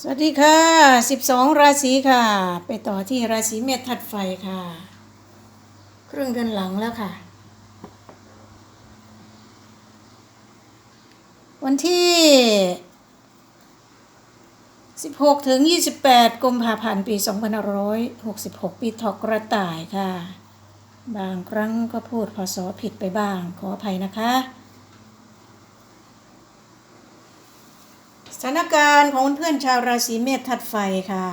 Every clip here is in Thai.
สวัสดีค่ะ 12 ราศีค่ะ ไปต่อที่ราศีเมษถัดไฟค่ะ ครึ่งเดือนหลังแล้วค่ะ วันที่ 16 ถึง 28กุมภาพันธ์ปี 2566 ปีถอกกระต่ายค่ะ บางครั้งก็พูดพศผิดไปบ้าง ขออภัยนะคะ ถานการณ์ของเพื่อนชาวราศีเมษถัดไฟค่ะ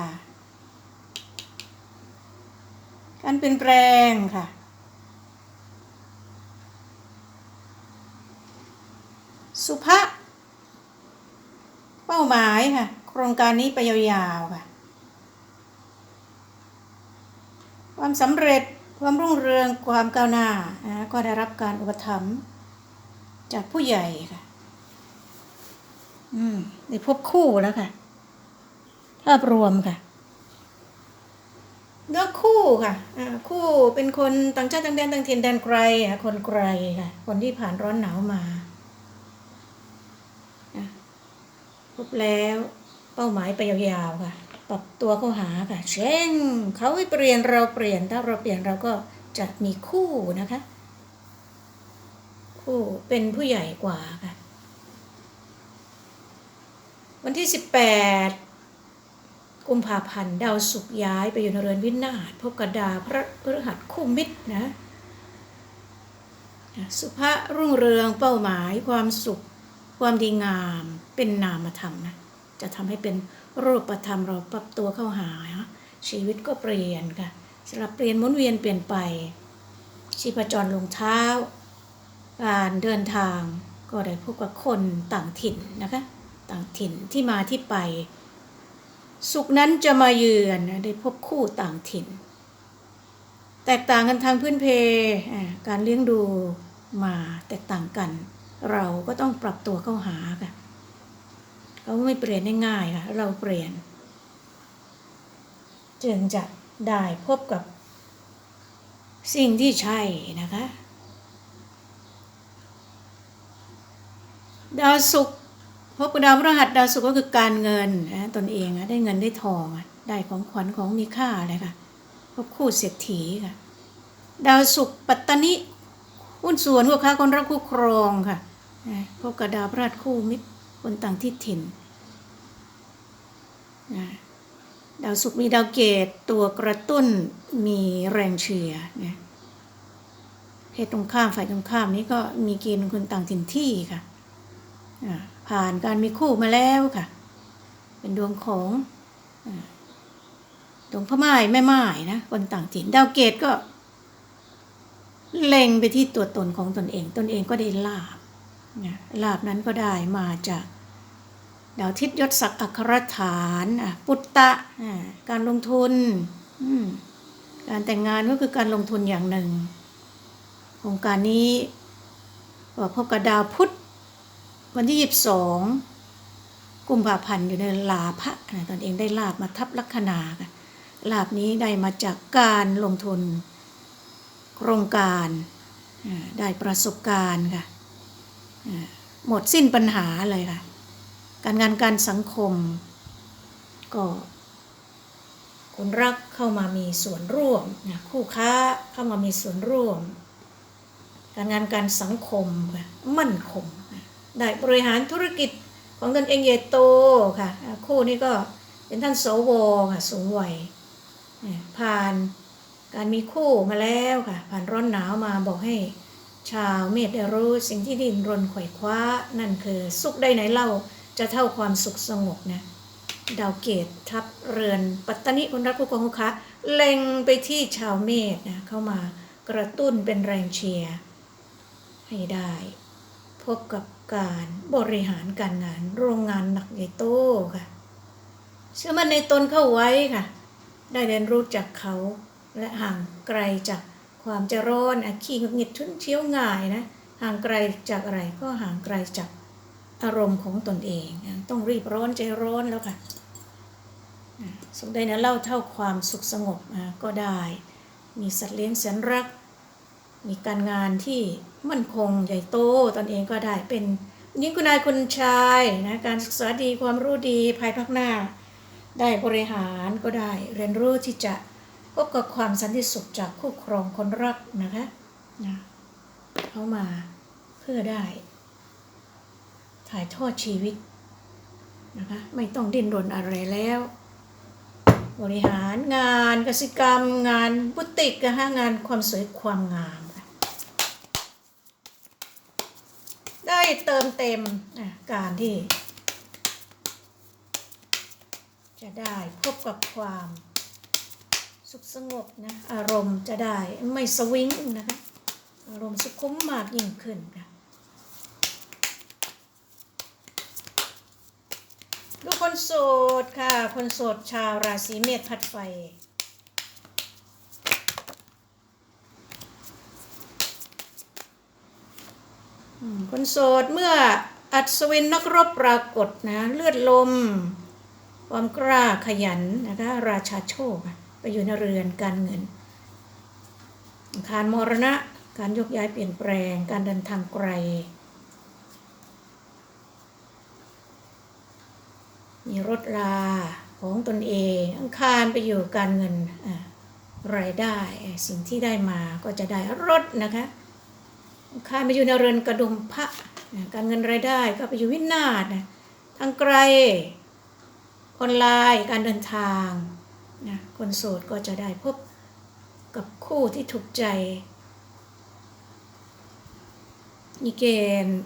การเปลี่ยนแปลงค่ะ สุภะเป้าหมายค่ะ โครงการนี้ไปยาวๆค่ะ ความสำเร็จความรุ่งเรืองความก้าวหน้านะก็ได้รับการอุปถัมภ์จากผู้ใหญ่ค่ะ อืมได้พบคู่แล้วค่ะ ภาพรวมค่ะเลือกคู่ค่ะอ่าคู่เป็นคนต่างชาติต่างแดนต่างถิ่นแดนไกลค่ะคนไกลค่ะ คนที่ผ่านร้อนหนาวมาพบแล้วเป้าหมายไปยาวๆค่ะ ปรับตัวเข้าหาค่ะ เช่นเขาเปลี่ยนเราเปลี่ยนถ้าเราเปลี่ยนเราก็จะมีคู่นะคะ คู่เป็นผู้ใหญ่กว่าค่ะ วันที่ 18 กุมภาพันธ์ดาวศุกร์ย้ายไปอยู่ในเรือนวินาศพบกับดาวพระพฤหัสคู่มิตรนะสุภารุ่งเรืองเป้าหมายความสุข ความดีงามเป็นนามธรรมนะจะทำให้เป็นรูปธรรมเราปรับตัวเข้าหา ชีวิตก็เปลี่ยนค่ะสลับเปลี่ยนหมุนเวียนเปลี่ยนไป ชีพจรลงเท้า การเดินทางก็ได้พบกับคนต่างถิ่นนะคะ ต่างถิ่นที่มาที่ไป สุขนั้นจะมาเยือนนะได้พบคู่ต่างถิ่น แตกต่างกันทางพื้นเพอการเลี้ยงดูมาแตกต่างกัน เราก็ต้องปรับตัวเข้าหาค่ะเขาไม่เปลี่ยนง่ายค่ะเราเปลี่ยน จึงจะได้พบกับสิ่งที่ใช่นะคะ ดาวศุกร์ บกับดาวพฤหัสดาวศุกร์ก็คือการเงินนะตนเองได้เงินได้ทองได้ของขวัญของมีค่าอะไรค่ะพบคู่เศรษฐีค่ะ ดาวศุกร์ปัตตานิหุ้นส่วนพวค้าคนรักคู่ครองค่ะพบกับดาวพฤหัสคู่มิตรคนต่างที่ถิ่นนะดาวศุกร์มีดาวเกตตัวกระตุ้นมีแรงเชียร์นะเพศตรงข้ามฝ่ายตรงข้ามนี้ก็มีเกณฑ์คนต่างถิ่นที่ค่ะอ่า ผ่านการมีคู่มาแล้วค่ะ เป็นดวงของดวงพระไม้แม่ไม้นะคนต่างถิ่นดาวเกตก็ เล็งไปที่ตัวตนของตนเอง ตนเองก็ได้ลาบนะลาบนั้นก็ได้มาจากดาวทิศยศศักดิ์อัครฐานปุตตะการลงทุน การแต่งงานก็คือการลงทุนอย่างหนึ่งโครงการนี้พบกับดาวพุธ วันที่22กุมภาพันธ์อยู่ในลาภะนะตนเองได้ลาบมาทับลัคนาค่ะลาบนี้ได้มาจากการลงทุน โครงการได้ประสบการณ์ค่ะหมดสิ้นปัญหาเลยค่ะ การงานการสังคม ก็คนรักเข้ามามีส่วนร่วมนะคู่ค้าเข้ามามีส่วนร่วม การงานการสังคมค่ะมั่นคง ได้บริหารธุรกิจของตนเองใหญ่โตค่ะ คู่นี้ก็เป็นท่านโสวค่ะสูงวัยผ่านการมีคู่มาแล้วค่ะ ผ่านร้อนหนาวมาบอกให้ชาวเมษได้รู้สิ่งที่ดินรนไขว่คว้า นั่นคือสุขได้ไหนเล่าจะเท่าความสุขสงบนะดาวเกตทับเรือนปัตตานิคนรักคู่กองคู่ค้าเล็งไปที่ชาวเมษนะเข้ามากระตุ้นเป็นแรงเชียร์ให้ได้ พบกับ การบริหารการงาน โรงงานหนักใหญ่โตค่ะ เชื่อมั่นในตนเข้าไว้ค่ะ ได้เรียนรู้จากเขาและห่างไกลจากความจะร้อนอะขี้หงุดหงิดชุนเชี่ยวง่ายนะห่างไกลจากอะไรก็ห่างไกลจากอารมณ์ของตนเอง ต้องรีบร้อนใจร้อนแล้วค่ะสุขใดนะเล่าเท่าความสุขสงบอ่าก็ได้ มีสัตว์เลี้ยงแสนรัก มีการงานที่มั่นคงใหญ่โตตนเองก็ได้เป็นหญิงคุณนายคุณชายนะการศึกษาดีความรู้ดีภายภาคหน้า ได้บริหารก็ได้ เรียนรู้ที่จะพบกับความสันติสุขจากคู่ครองคนรักนะคะนะเข้ามาเพื่อได้ ถ่ายทอดชีวิตนะคะไม่ต้องดิ้นรนอะไรแล้ว บริหารงานกสิกรรม งานบุติกนะคะงานความสวยความงามค่ะ ได้เติมเต็มการที่ จะได้พบกับความสุขสงบนะอารมณ์จะได้ไม่สวิงนะคะอารมณ์สุขุมมากยิ่งขึ้นค่ะดูคนโสดค่ะ คนโสดชาวราศีเมษพัดไฟ คนโสดเมื่ออัศวินนักรบปรากฏนะเลือดลม ความกล้าขยันนะคะราชาโชคไปอยู่ในเรือนการเงินอังคารมรณะการยกย้ายเปลี่ยนแปลงการเดินทางไกล มีรถลาของตนเองอังคารไปอยู่การเงินรายได้สิ่งที่ได้มาก็จะได้รถนะคะ คายมาอยู่ในเรือนกระดุมพระการเงินรายได้ก็ไปอยู่วินาศนะทางไกล ออนไลน์การเดินทางนะคนโสดก็จะได้พบกับคู่ที่ถูกใจ มีเกณฑ์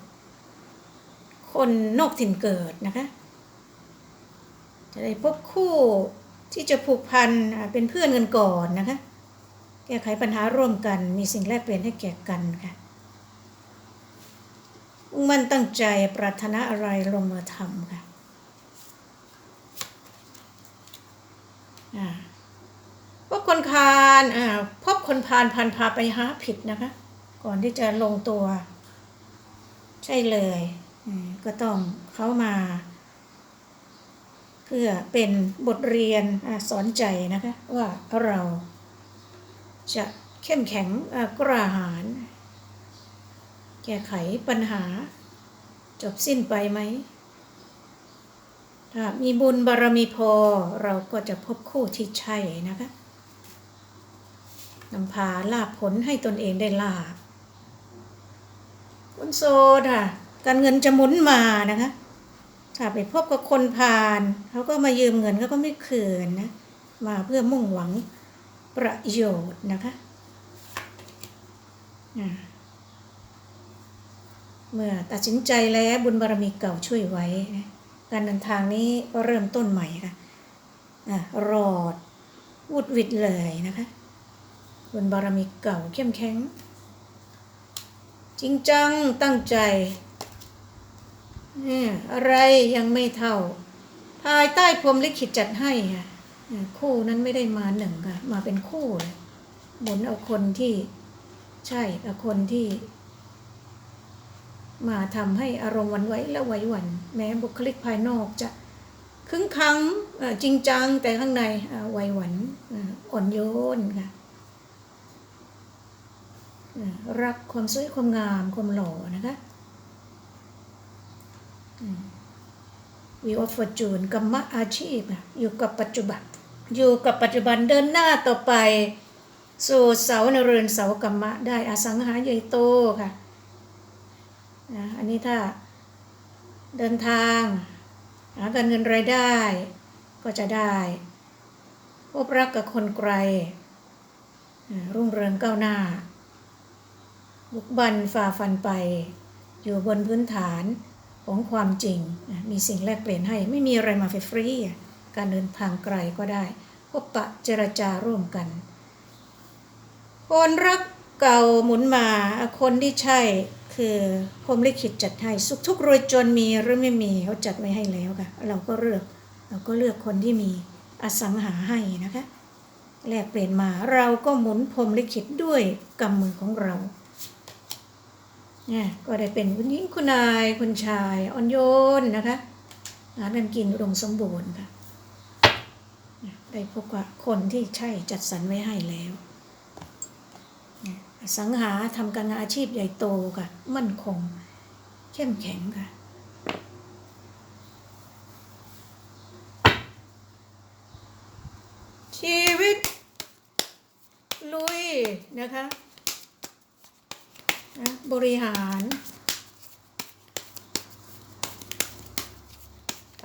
คนนอกถิ่นเกิดนะคะ จะได้พบคู่ที่จะผูกพันเป็นเพื่อนกันก่อนนะคะ แก้ไขปัญหาร่วมกันมีสิ่งแลกเปลี่ยนให้แก่กันค่ะ มุ่งมั่นตั้งใจปรารถนาอะไรลงมือทำค่ะอ่าพบคนคานอ่าพบคนพานพันพาไปหาผิดนะคะ ก่อนที่จะลงตัว ใช่เลย ก็ต้องเขามา เพื่อเป็นบทเรียนอสอนใจนะคะ ว่าเราจะเข้มแข็งกล้าหาญ แก้ไขปัญหา จบสิ้นไปไหม ถ้ามีบุญบารมีพอเราก็จะพบคู่ที่ใช่นะคะนำพาลาบผลให้ตนเองได้ลาบคนโสดค่ะ การเงินจะหมุนมานะคะถ้าไปพบกับคนพาลเขาก็มายืมเงินเขาก็ไม่คืนนะ มาเพื่อมุ่งหวังประโยชน์นะคะอ่า เมื่อตัดสินใจแล้วบุญบารมีเก่าช่วยไว้นะการเดินทางนี้ก็เริ่มต้นใหม่ค่ะอะรอดวุดวิดเลยนะคะ บุญบารมีเก่าเข้มแข็ง จริงจังตั้งใจเนี่ยอะไรยังไม่เท่า ภายใต้พรมลิขิตจัดให้ค่ะคู่นั้นไม่ได้มาหนึ่งค่ะมาเป็นคู่เลยหมุนเอาคนที่ใช่กับคนที่ มาทำให้อารมณ์วันไหวและไหวหวั่นแม้บุคลิกภายนอกจะขึงขังจริงจังแต่ข้างในไหวหวันอ่ออ่อนโยนค่ะรักความสวยความงามความหล่อนะคะวิวออฟฟอร์จูนกรรมะอาชีพอะอยู่กับปัจจุบัน อยู่กับปัจจุบันเดินหน้าต่อไป สู่เสาในเรือนเสากรรมะได้อสังหาใหญ่โตค่ะ นะอันนี้ถ้าเดินทางหาการเงินรายได้ก็จะได้ พบรักกับคนไกล รุ่งเรืองก้าวหน้า บุกบันฝ่าฟันไป อยู่บนพื้นฐานของความจริง มีสิ่งแลกเปลี่ยนให้ไม่มีอะไรมาฟรีการเดินทางไกลก็ได้ พบปะเจรจาร่วมกัน คนรักเก่าหมุนมาคนที่ใช่ คือพรมลิขิตจัดให้สุขทุกข์รวยจนมีหรือไม่มีเขาจัดไว้ให้แล้วค่ะ เราก็เลือกเราก็เลือกคนที่มีอสังหาให้นะคะแลกเปลี่ยนมาเราก็หมุนพรมลิขิตด้วยกำมือของเราเนี่ยก็ได้เป็นคุณหญิงคุณนายคุณชายอ่อนโยนนะคะหาเงินกินอุดมสมบูรณ์ค่ะได้พบกับคนที่ใช่จัดสรรไว้ให้แล้ว สังหาทำการงานอาชีพใหญ่โตค่ะ มั่นคง เข้มแข็งค่ะ ชีวิต ลุย นะคะนะบริหาร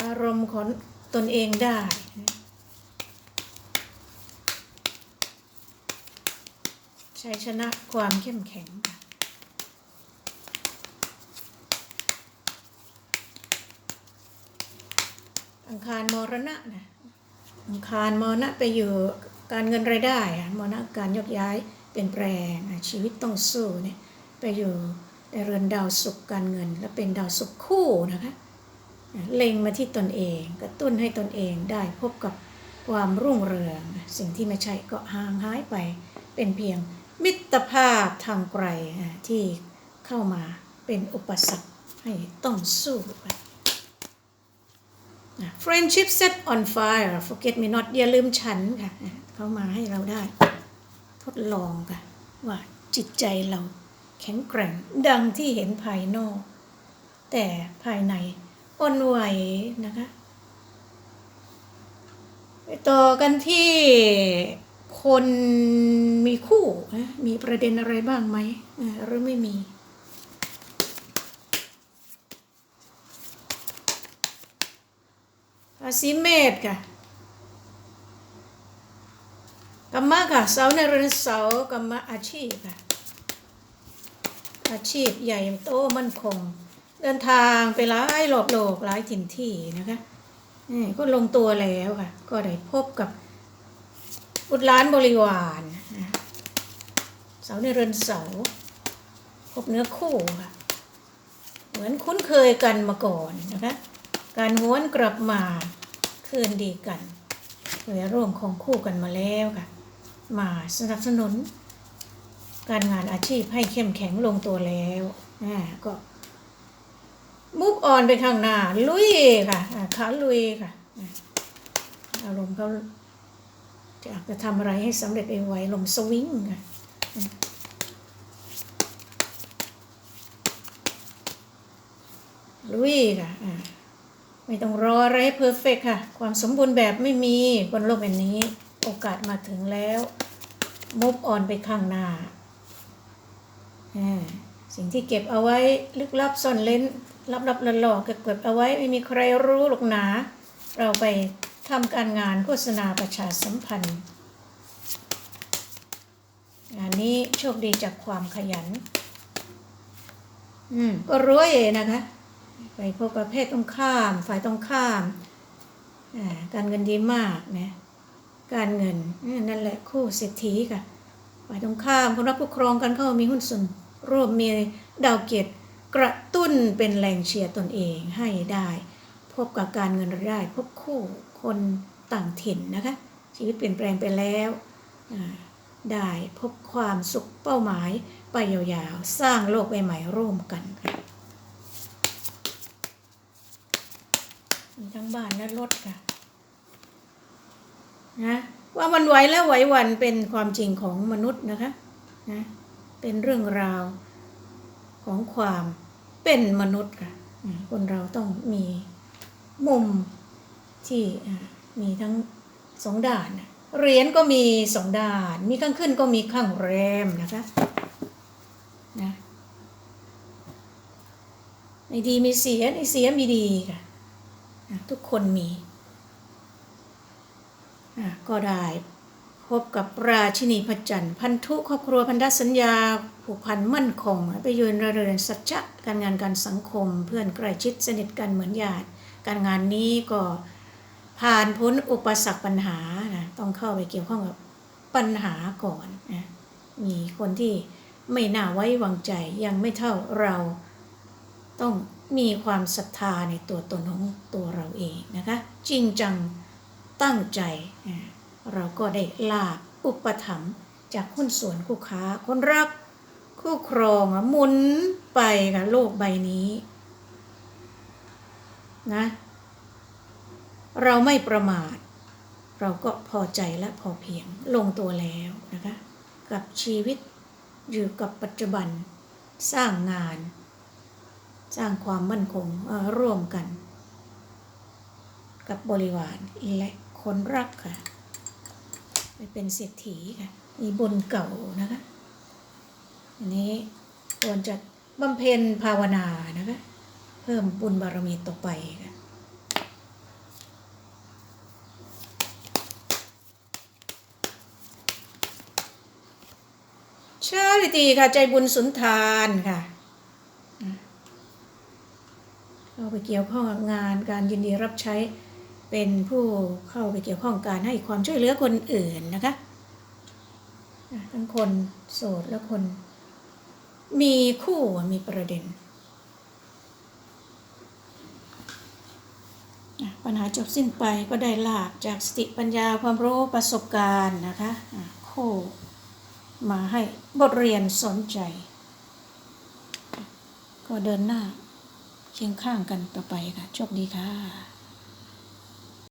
อารมณ์ของตนเองได้ ใช้ชนะความเข้มแข็งค่ะอังคารมรณะนะอังคารมรณะไปอยู่การเงินรายได้มรณะการยกย้ายเปลี่ยนแปลงชีวิตต้องสู้เนี่ยไปอยู่ในเรือนดาวศุกการเงิน และเป็นดาวศุกคู่นะคะเล็งมาที่ตนเองกระตุ้นให้ตนเองได้พบกับความรุ่งเรือง สิ่งที่ไม่ใช่ก็ห่างหายไปเป็นเพียง มิตรภาพทางไกลที่เข้ามาเป็นอุปสรรคให้ต้องสู้ไป Friendship set on fire forget me not อย่าลืมฉันค่ะ เข้ามาให้เราได้ ทดลองค่ะ ว่าจิตใจเราแข็งแกร่งดังที่เห็นภายนอก แต่ภายในอ่อนไหวนะคะ ไปต่อกันที่ คนมีคู่นะมีประเด็นอะไรบ้างไหมอ่าหรือไม่มีราศีเมษค่ะกรรมะค่ะเสาในเรือนเสากรรมะอาชีพค่ะอาชีพใหญ่โตมั่นคง เดินทางไปหลายรอบโลกหลายถิ่นที่นะคะนี่ก็ลงตัวแล้วค่ะ ก็ได้พบกับ บุตรล้านบริวารนะเสาในเรือนเสาพบเนื้อคู่ค่ะเหมือนคุ้นเคยกันมาก่อนนะคะการหวนกลับมาคืนดีกันเคยร่วมของคู่กันมาแล้วค่ะ มาสนับสนุน การงานอาชีพให้เข้มแข็งลงตัวแล้วอ่าก็มุกอ่อนไปข้างหน้า ลุยค่ะอ่าขาลุยค่ะอารมณ์เขา อยากจะทำอะไรให้สำเร็จไวๆลมสวิงค่ะลุยค่ะไม่ต้องรออะไรให้เพอร์เฟกค่ะ ความสมบูรณ์แบบไม่มีบนโลกแบนนี้ โอกาสมาถึงแล้วมุฟออนไปข้างหน้า สิ่งที่เก็บเอาไว้ลึกลับซ่อนเล้นลับลับๆหล่อๆเก็บเก็บเอาไว้ไม่มีใครรู้หรอกหนา เราไป ทำการงานโฆษณาประชาสัมพันธ์ งานนี้โชคดีจากความขยัน อืม ก็รวยนะคะ ไปพบประเภทตรงข้าม ฝ่ายตรงข้ามการเงินดีมากนะการเงินนั่นแหละคู่เศรษฐีค่ะฝ่ายตรงข้ามคนรักคู่ครองกันเข้ามีหุ้นส่วนร่วมมีดาวเกียรติกระตุ้นเป็นแรงเชียร์ตนเองให้ได้ พบกับการเงินรายได้พบคู่ คนต่างถิ่นนะคะ ชีวิตเปลี่ยนแปลงไปแล้วได้พบความสุขเป้าหมายไปยาวๆ สร้างโลกใบใหม่ร่วมกันค่ะมีทั้งบ้านและรถค่ะนะว่ามันไหวและไหววันเป็นความจริงของมนุษย์นะคะนะเป็นเรื่องราวของความเป็นมนุษย์ค่ะคนเราต้องมีมุม ที่มีทั้งสองด้านเหรียญก็มีสองด้าน มีข้างขึ้นก็มีข้างแรมนะคะนะในดีมีเสียในเสียมีดีค่ะทุกคนมีก็ได้พบกับราชินีพระจันทร์พันธุครอบครัวพันธสัญญาผูกพันมั่นคง ไปยืนระเริงสัจจะการงานการสังคม เพื่อนใกล้ชิดสนิทกันเหมือนญาติ การงานนี้ก็ ผ่านพ้นอุปสรรคปัญหานะต้องเข้าไปเกี่ยวข้องกับปัญหาก่อนนะมีคนที่ไม่น่าไว้วางใจยังไม่เท่าเราต้องมีความศรัทธาในตัวตนของตัวเราเองนะคะจริงจังตั้งใจ เราก็ได้ลาบอุปถัมภ์จากหุ้นส่วนคู่ค้า คนรักคู่ครองอะหมุนไปกับโลกใบนี้นะ เราไม่ประมาท เราก็พอใจและพอเพียงลงตัวแล้วนะคะ กับชีวิตอยู่กับปัจจุบันสร้างงาน สร้างความมั่นคงร่วมกัน กับบริวารและคนรักค่ะไปเป็นเศรษฐีค่ะมีบุญเก่านะคะอันนี้ควรจะบำเพ็ญภาวนานะคะ เพิ่มบุญบารมีต่อไปค่ะ ชาลิตีค่ะ ใจบุญสุนทานค่ะเข้าไปเกี่ยวข้องกับงานการยินดีรับใช้เป็นผู้เข้าไปเกี่ยวข้องการให้ความช่วยเหลือคนอื่นนะคะทั้งคนโสดและคน มีคู่มีประเด็น ปัญหาจบสิ้นไปก็ได้ลาบจากสติปัญญาความรู้ประสบการณ์นะคะอะคู่ มาให้บทเรียนสนใจ ก็เดินหน้าเคียงข้างกันต่อไปค่ะ โชคดีค่ะ